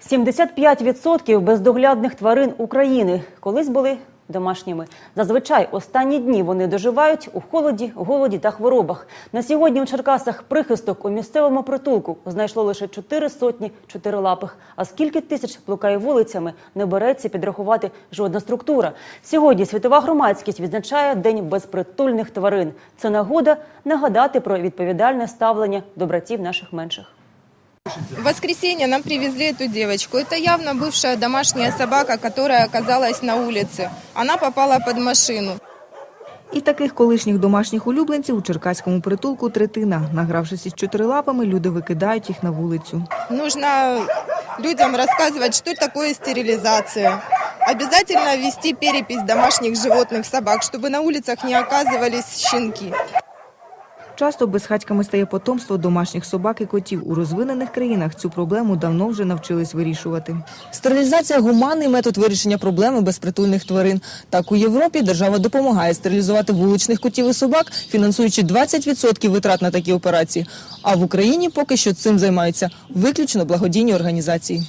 75% бездоглядних тварин України колись були домашніми. Зазвичай останні дні вони доживають у холоді, голоді та хворобах. На сьогодні у Черкасах прихисток у місцевому притулку знайшло лише чотири сотні чотирилапих. А скільки тисяч блукає вулицями, не береться підрахувати жодна структура. Сьогодні світова громадськість відзначає День безпритульних тварин. Це нагода нагадати про відповідальне ставлення до братів наших менших. В воскресенье нам привезли эту девочку. Это явно бывшая домашняя собака, которая оказалась на улице. Она попала под машину. І таких колишніх домашніх улюбленців у черкаському притулку третина. Награвшись із чотирилапами, люди викидають їх на вулицю. Нужно людям рассказывать, что такое стерилизация. Обязательно вести перепись домашних животных собак, чтобы на улицах не оказывались щенки. Часто безхатьками стає потомство домашніх собак і котів. У розвинених країнах цю проблему давно вже навчились вирішувати. Стерилізація гуманний метод вирішення проблеми безпритульних тварин. Так у Європі держава допомагає стерилізувати вуличних котів і собак, фінансуючи 20% витрат на такі операції. А в Україні поки що цим займаються виключно благодійні організації.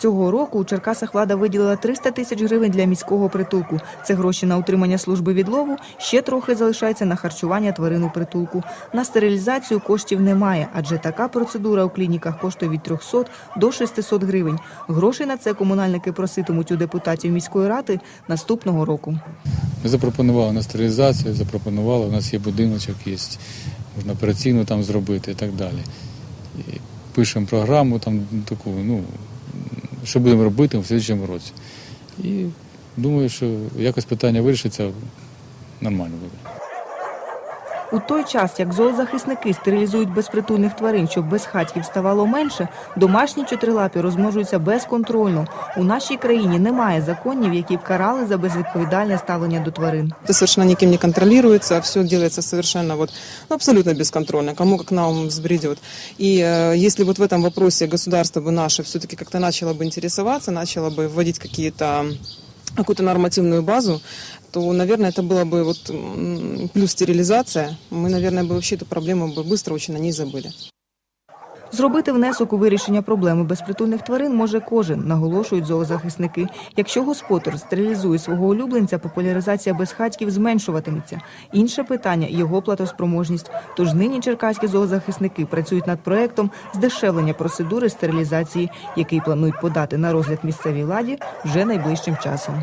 Цього року у Черкасах влада виділила 300 тисяч гривень для міського притулку. Це гроші на утримання служби відлову. Ще трохи залишається на харчування тварин у притулку. На стерилізацію коштів немає, адже така процедура у клініках коштує від 300 до 600 гривень. Грошей на це комунальники проситимуть у депутатів міської ради наступного року. Ми запропонували на стерилізацію, запропонували, у нас є будиночок, є, можна операційну там зробити і так далі. І пишемо програму там таку, ну, що будемо робити в слідчому році. І думаю, що якось питання вирішиться, нормально буде. У той час, як зоозахисники стерилізують безпритульних тварин, щоб безхатьків ставало менше, домашні чотирилапі розмножуються безконтрольно. У нашій країні немає законів, які б карали за безвідповідальне ставлення до тварин. Это совершенно никем не контролируется, все делается совершенно вот, ну, абсолютно бесконтрольно, кому как на ум взбредет. И э, если вот в этом вопросе государство бы наше все-таки как-то начало бы интересоваться, начало бы вводить какие-то какую-то нормативную базу, то, наверное, это было бы вот м, плюс стерилизация. Мы, наверное, бы вообще эту проблему бы быстро очень о ней забыли. Зробити внесок у вирішення проблеми безпритульних тварин може кожен, наголошують зоозахисники. Якщо господар стерилізує свого улюбленця, популяризація безхатьків зменшуватиметься. Інше питання його платоспроможність. Тож нині черкаські зоозахисники працюють над проектом здешевлення процедури стерилізації, який планують подати на розгляд місцевій владі вже найближчим часом.